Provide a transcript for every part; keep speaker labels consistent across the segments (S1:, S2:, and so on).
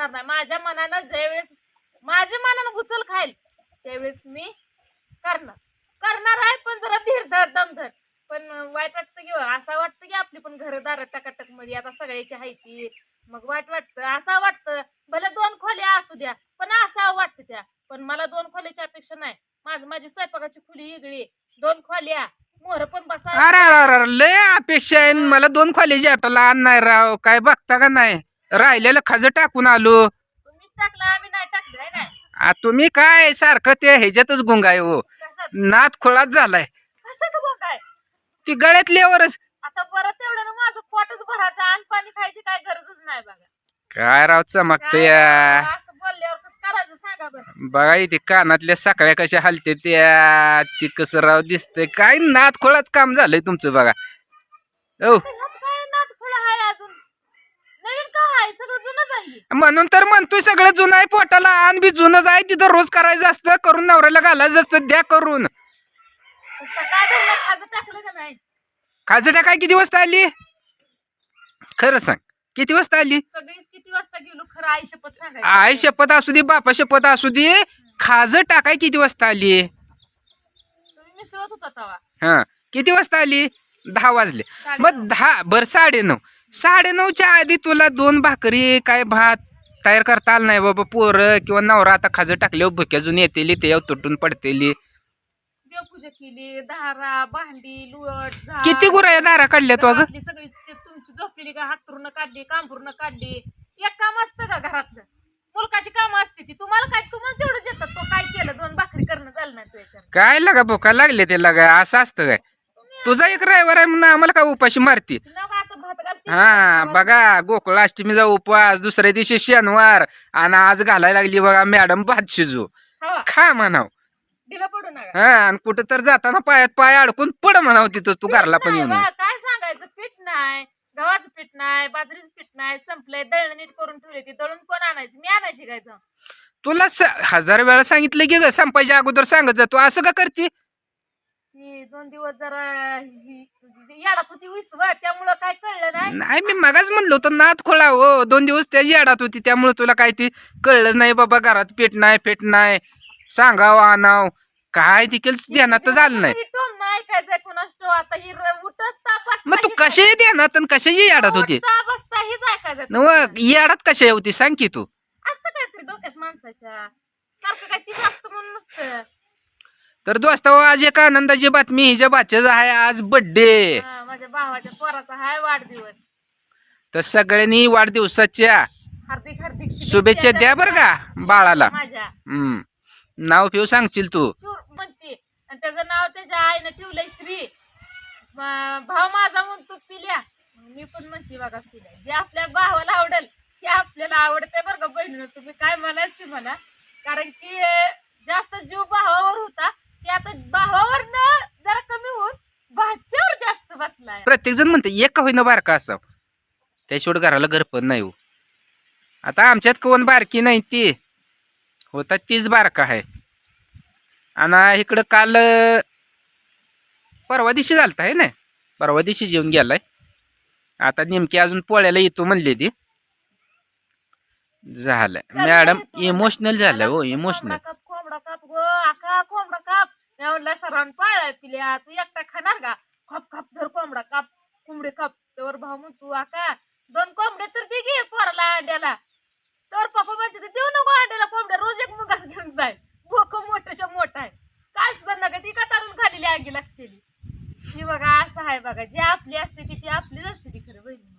S1: करणार नाही. माझ्या मनानं ज्यावेळेस माझ्या मनानं उचल खाईल त्यावेळेस मी करणार. करणार आहे पण जरा धीर धर दम धर. पण वाईट वाटतं की असं वाटतं की आपली पण घरदार टकाटकमध्ये आता सगळ्याची हायती मग वाईट वाटतं असं वाटतं. भले दोन खोल्या असू द्या पण असं वाटतं त्या. पण मला दोन खोल्याची अपेक्षा नाही. माझं माझी स्वयंपाकाची खोली वेगळी दोन खोल्या मोर पण बसा.
S2: अरे अरे अरे लय अपेक्षा आहे. मला दोन खोलीची आटाला आण नाही राव. काय बघता का नाही? राहिलेलं खाज टाकून आलो. आ, तुम्ही काय सारखं ते ह्याच्यातच गुंगाय हो. नात खोळात झालाय. ती गळ्यातल्यावरच
S1: आता परत तेवढं माझं पोटच भरायचं आणि पाणी खायची काय गरजच नाही बघा.
S2: काय राव चमकत
S1: काय
S2: या
S1: असं बोलल्यावर कसं करायचं सांगा बरं.
S2: बघा इथे कानातल्या सकाळ्या कशा हलते त्या. ती कसं राव दिसतंय. काय नात खोळाच काम झालंय तुमचं बघा. ओ
S1: आहे सगळं जुनंच आहे.
S2: म्हणून तर म्हणतोय सगळं जुनं आहे पोटाला. आण बी जुनंच आहे तिथं रोज करायचं असतं करून नवऱ्याला घालायचं असतं द्या करून.
S1: सकाळ धरणं खाजं टाकलं का नाही?
S2: खाजट्या काय किती वाजता आली? खरं सांग किती वाजता आली?
S1: सगळीच किती वाजता गेलो खरं आई शपथ सांगायचं.
S2: आई शपथ असू दे बापा शपथ असू दे खाज टाकाय किती वाजता आली?
S1: तुम्ही मिसळत होता तवा.
S2: हा किती वाजता आली? दहा वाजले. मग दहा बर साडे नऊ साडे नऊच्या आधी तुला दोन भाकरी काय भात तयार करता आलं नाही बाबा पोरं किंवा नवरा आता खाजं टाकल्यावर भुक्याजून येतेली ते तुटून पडतेली.
S1: देवपूजा केली दारा भांडी लुळट झाड.
S2: किती गुराया दारा काढल्या तू अगं?
S1: घरातली सगळी ची- तुमची झोपलेली का हातरून काढली कांबरून काढली. एक काम असतं का घरातलं? मुलकाची कामं असते ती. तुम्हाला काय तुम्हाला तेवढं येतात. तो काय केलं? दोन भाकरी करणं झालं नाही तुझ्या
S2: काय लगा भुका लागले ते लगा? असं असतं काय? तुझा एक ड्रायव्हर आहे म्हणून आम्हाला काय उपाशी मारती?
S1: तुला
S2: हा बघा गोकुळाष्टमीचा उपवास दुसऱ्या दिवशी शनिवार आणि आज घालायला लागली बघा मॅडम भात शिजू
S1: हवा
S2: खा म्हणाव.
S1: दिलं पडू नका.
S2: हा आणि कुठं तर जाताना पायात पाय अडकून पड म्हणाव तिथं तू घरला पण
S1: नाही
S2: येऊन.
S1: बा, काय सांगायचं? पीठ नाही गव्हाचं पीठ नाही बाजरीचं पीठ नाही संपलंय दळण नीट करून ठेवले ती. दळून कोण आणायची? मी आणायची काय जाऊन?
S2: तुला स- हजार वेळा सांगितलं की ग संपायच्या अगोदर सांगत जा. तू असं का करते?
S1: ती दोन दिवस जरा ही- येडात होती विसवा त्यामुळं काय कळलं नाही?
S2: नाही मी मगाच म्हणलो होतं नात खोळा हो. दोन दिवस त्याची अडात होती त्यामुळे तुला काय ती कळलं नाही बाबा घरात पेट नाही पेट नाही. सांगाव आणाव. काय देखील ध्यानात झालं नाही.
S1: ही टोम नाही ऐकायचंय कुणाच टो आता ही र- उठत ताप असता
S2: मग तू कशाही ध्यानात आणि कशाची अडात होती?
S1: उठता बसता हेच ऐकायचं
S2: नव येडात कशा होती? सांग की तू.
S1: असतं काहीतरी डोक्यात माणसाच्या. सारखं काय ती असतं म्हणून नसतं.
S2: तर दोस्त आज एक आनंदाची बातमी हिच्या बाच्याच आहे आज बर्थडे
S1: हा, माझ्या भावाच्या पोराचा हाय वाढदिवस.
S2: तर सगळ्यांनी वाढदिवसाच्या
S1: हार्दिक हार्दिक
S2: शुभेच्छा द्या बरं का बाळाला.
S1: माझ्या.
S2: हम्म. नाव पिऊ सांगशील तू?
S1: शूर म्हणते. आणि त्याचं नाव त्याच्या आईनं ठेवलंय श्री. म- भाव माझा म्हणतो पिल्या. मी पण म्हणते बघा पिल्या. जे आपल्या भावाला आवडेल ते आपल्याला आवडते बरं का बहिणीनं. तुम्ही काय म्हणायच ते म्हणा. कारण की अं, जास्त जीव भावावर होता ते आता भावावर जरा कमी होऊन भाच्यावर जास्त बसलाय
S2: प्रत्येक जण म्हणते एक का होईना बारका असाव. त्याशिवाय घराला घर पण नाही हो. आता आमच्यात कोण बारकी नाही ती. होता तीच बारका आहे. आणि इकडं काल परवा दिवशी झालता आहे ना परवा दिवशी जेवून गेलाय. आता नेमकी अजून पोळ्याला येतो म्हणले ती. झालंय. मॅडम इमोशनल झालंय हो इमोशनल
S1: कोंबडा काप कोंबडा काप गो आका कोंबडा काप. मी म्हणलं सरांनी पाळलाय पिल्या. तू एकटा खाणार का? कोंबडा काप कोंबडे काप. त्यावर भाऊ म्हणतो आका दोन कोंबडे तर दे घे पोराला अंड्याला तर पप्पा म्हणते देऊ नको अंड्याला कोंबड्या रोज एक मुगास घेऊन जाय. भोक मोठ्याच्या मोठा आहे. काय सुद्धा नका ती कटारून खालेली आगी लागतेली ही बघा असं आहे बघा जी आपली असते ती ती आपलीच असते ती खरं बहिणी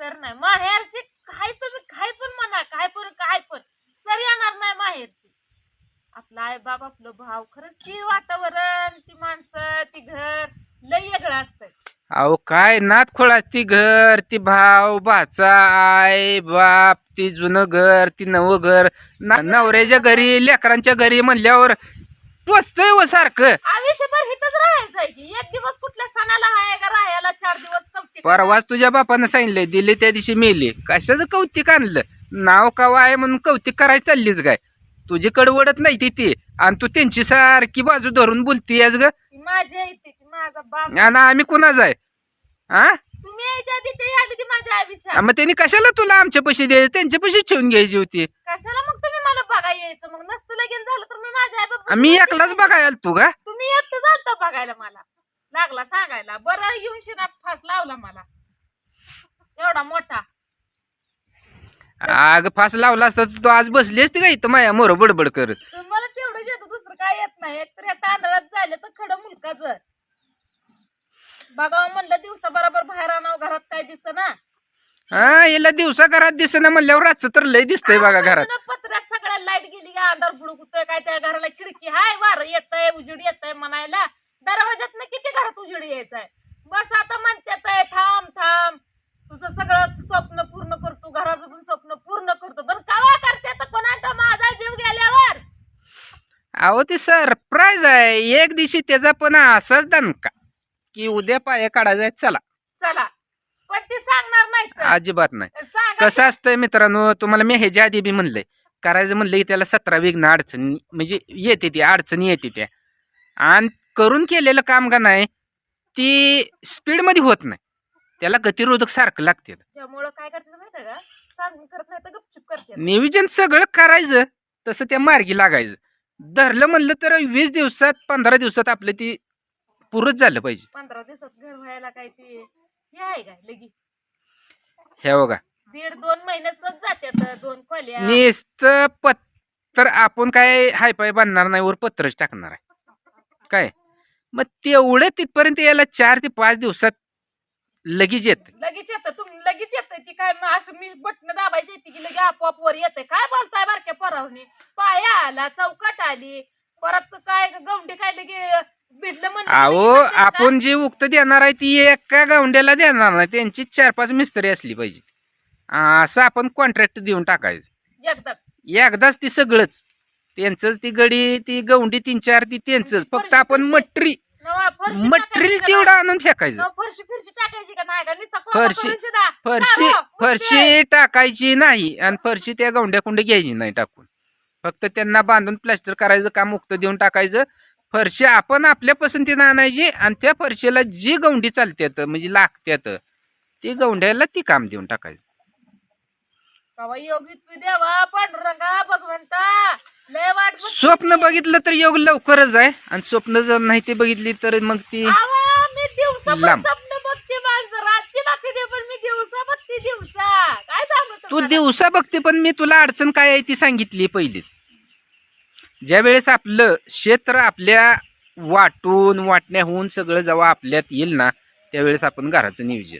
S1: सर नाही माहेरची काय तुम्ही काय पण म्हणा काय पण काय पण. सर येणार नाही माहेरची. आपला आई बाप आपलं भाव खरंच ती वातावरण ती माणसं ती घर लय वेगळं असतं
S2: अहो काय नात खोळा ती घर ती भाव भाचा आई बाप ती जुनं घर ती नवं घर. ना- नवऱ्याच्या घरी लेकरांच्या घरी म्हणल्यावर टोचतंय व सारखं.
S1: आयुष्यभर हिथंच राहायचं आहे की? एक दिवस कुठल्या सणाला आहे का राहायला? चार दिवस कवटी
S2: परवाच तुझ्या बापानं सांगितलंय दिली त्या दिवशी मेली. कशाचं कौतिक आणलं? नाव कावा आहे म्हणून कौतिक करायला चाललीच काय? तुझी कडवडत नाही ती ती. आणि तू त्यांची सारखी बाजू धरून बोलतीयस ग.
S1: माझी ती माझा बाप.
S2: आणि आम्ही कुणाच आहे? हा?
S1: तुम्ही यायच्या आधी ते आली ती माझ्या आई दिशा
S2: मग त्यांनी कशाला तुला आमच्या पैसे द्यायचे? त्यांचे पैसे ठेवून घ्यायची होती.
S1: कशाला मग तुम्ही मला बघायला यायचं? मग नसतं लगीन झालं तर मी माझ्या आई बाबा
S2: मी एकलाच बघायला तू का?
S1: तुम्ही एकटं झालतं बघायला मला. लागला सांगायला. बरं येऊन शिना फास लावला मला. एवढा मोठा.
S2: अग फास लावला असता तर तू आज बसली असती का इथं माया मोर बडबड करत?
S1: मला तेवढं येतं दुसरं काय येत नाही. एकतर या तांदळात झालं तर खडं मुलकाच. बघावं म्हणलं दिवसा बरोबर बाहेर आणावं घरात काय दिसत ना
S2: हा याला दिवसा घरात दिसेना म्हणल्यावर रातचं तर लय दिसतंय बघा घरात.
S1: पत्र्यात सगळ्या लाइट गेली का अंधार बुडूक होतोय काय त्या घराला खिडकी. हाय वार येतंय उजेड येतंय म्हणायला. दरवाजात किती घरात उजेड यायचंय. बस आता म्हणतात आहे, थांब थांब. तुझं सगळं स्वप्न पूर्ण करतो घराचं पण स्वप्न पूर्ण करतो. पण कवा करते तर कोणाचा माझा जीव गेल्यावर?
S2: अहो ते सरप्राईज आहे. एक दिवशी त्याचा पण असाच दणका. की उद्या पाया काढायचा चला.
S1: चला. पण ती सांगणार नाही.
S2: अजिबात नाही. कसं असतंय मित्रांनो तुम्हाला मी ह्याच्या आधी बी म्हणलंय. करायचं म्हणलं की त्याला सतरा विघ्न अडचणी म्हणजे येते ती अडचणी येते त्या. आणि करून केलेलं काम का नाही ती स्पीडमध्ये होत नाही. त्याला गतिरोधक सारखं लागते.
S1: त्यामुळं काय करते माहितीये का? सांगून करत नाही तर गपचूप करते.
S2: नियोजन सगळं करायचं तसं त्या मार्गी लागायचं. धरलं म्हणलं तर वीस दिवसात पंधरा दिवसात आपलं ती पुरच झालं पाहिजे.
S1: पंधरा दिवसात घर व्हायला काय ते हे आहे काय लगी?
S2: हे बघा.
S1: दीड दोन महिने सहज जात्यात दोन खोल्या.
S2: नुसतं पत्तर आपण काय हायपाय बांधणार नाही वर पत्रच टाकणार आहे. काय? मग तेवढं तिथपर्यंत याला चार ते पाच दिवसात लगेच येत.
S1: लगेच येतं तुम्ही लगेच येतं ती काय मग असं मी बटन दाबायची येते की लगे आपोआप वर येते काय बोलताय बारक्या पोरावनी? पाया आला चौकट आली. परत काय गवंडी काय लगे
S2: अहो? आपण जी उक्त देणार आहे ती एका गावंड्याला देणार नाही. त्यांची चार पाच मिस्त्री असली पाहिजे असं आपण कॉन्ट्रॅक्ट देऊन टाकायचं.
S1: एकदाच.
S2: ती सगळंच. त्यांचंच ती गडी ती गवंडी तीन चार ती त्यांचंच. फक्त आपण मटरी मटेरियल तेवढं आणून फेकायचं.
S1: फरशी फिरशी.
S2: फरशी टाकायची नाही आणि फरशी त्या गवंड्या कुंड्या घ्यायची नाही टाकून. फक्त त्यांना बांधून प्लास्टर करायचं काम मुक्त देऊन टाकायचं. फरशी आपण आपल्या पसंतीनं आणायची आणि त्या फरशीला जी गवंडी चालत्यात म्हणजे लागत्यात ती गवंड्याला ती काम देऊन टाकायचं
S1: कवा योगी तू देवा पांडुरंगा भगवंता लय वाट बघते
S2: स्वप्न. बघितलं तर योग लवकरच आहे आणि स्वप्न जर नाही ते बघितली तर मग ती
S1: आवा, मी दिवसा पण
S2: लांब.
S1: स्वप्न बघते माणसं रातची बघते पण मी दिवसा बघते दिवसा काय सांगू
S2: तू
S1: तुम्हाला?
S2: दिवसा बघते पण मी तुला अडचण काय आहे ती सांगितली पहिलीच ज्या वेळेस आपलं क्षेत्र आपल्या वाटून वाटण्याहून सगळं जेव्हा आपल्यात येईल ना त्यावेळेस आपण घराचं नियोजन.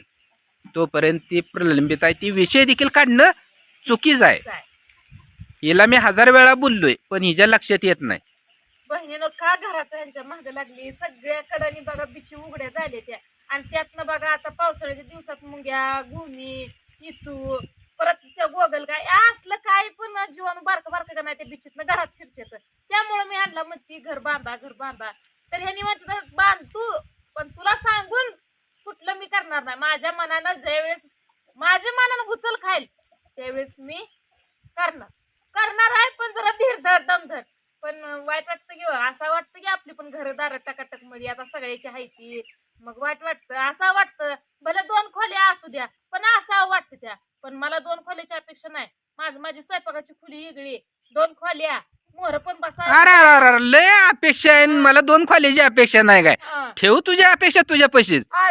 S2: तोपर्यंत ती प्रलंबित आहे. ती विषय देखील काढणं चुकीचं आहे. हिला मी हजार वेळा बोललोय पण हिच्या लक्षात येत नाही.
S1: बहिणीनं का घराचं यांच्या मागे लागली? सगळ्या कडानी बघा बिची उघड्या झाल्या त्या. आणि त्यातनं बघा आता पावसाळ्याच्या दिवसात मुंग्या गुणी इचू परत गोगल काय असलं काय पण जीवाणू बारकं बारकं का नाही ते बिचीतनं घरात शिरते त्यामुळे मी आणला म्हणती घर बांधा घर बांधा. तर ह्यांनी म्हणतात बांध तू. पण तुला सांगून कुठलं मी करणार नाही. माझ्या मनानं ज्यावेळेस माझ्या मनानं उचल खाईल त्यावेळेस मी करणार. करणार आहे पण जरा धीर धर दमधर पण वाईट वाटतं की असं वाटतं की आपली पण घर दार टकाटकमध्ये आता सगळ्याची आहे ती. मग वाईट वाटतं असं वाटतं. भले दोन खोल्या असू द्या पण असं वाटतं त्या. पण मला दोन खोल्याची अपेक्षा नाही. माझ माझी स्वयंपाकाची खुली वेगळी दोन खोल्या मोर पण बसा.
S2: अरे अरे अरे अरे, लय अपेक्षा आहे मला दोन खोल्याची अपेक्षा नाही काय.
S1: हा.
S2: ठेव तुझ्या अपेक्षा तुझ्या पैसेच
S1: आ,